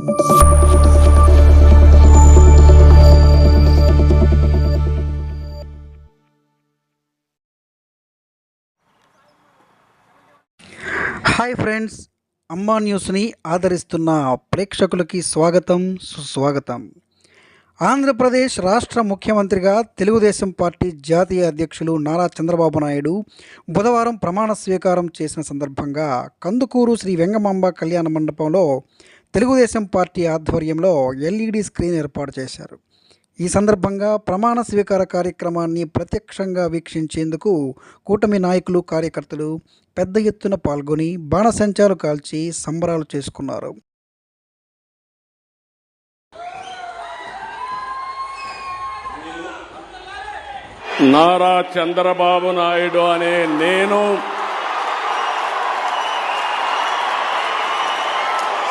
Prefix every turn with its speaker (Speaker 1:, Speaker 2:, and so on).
Speaker 1: Hi friends అమ్మా న్యూస్ని ఆదరిస్తున్న ప్రేక్షకులకి స్వాగతం సుస్వాగతం. ఆంధ్రప్రదేశ్ రాష్ట్ర ముఖ్యమంత్రిగా తెలుగుదేశం పార్టీ జాతీయ అధ్యక్షులు నారా చంద్రబాబు నాయుడు బుధవారం ప్రమాణ స్వీకారం చేసిన సందర్భంగా కందుకూరు శ్రీ వెంగమాంబ కళ్యాణ మండపంలో తెలుగుదేశం పార్టీ ఆధ్వర్యంలో ఎల్ఈడి స్క్రీన్ ఏర్పాటు చేశారు. ఈ సందర్భంగా ప్రమాణ స్వీకార కార్యక్రమాన్ని ప్రత్యక్షంగా వీక్షించేందుకు కూటమి నాయకులు కార్యకర్తలు పెద్ద ఎత్తున పాల్గొని బాణసంచాలు కాల్చి సంబరాలు చేసుకున్నారు.
Speaker 2: నారా చంద్రబాబు నాయుడు అనే నేను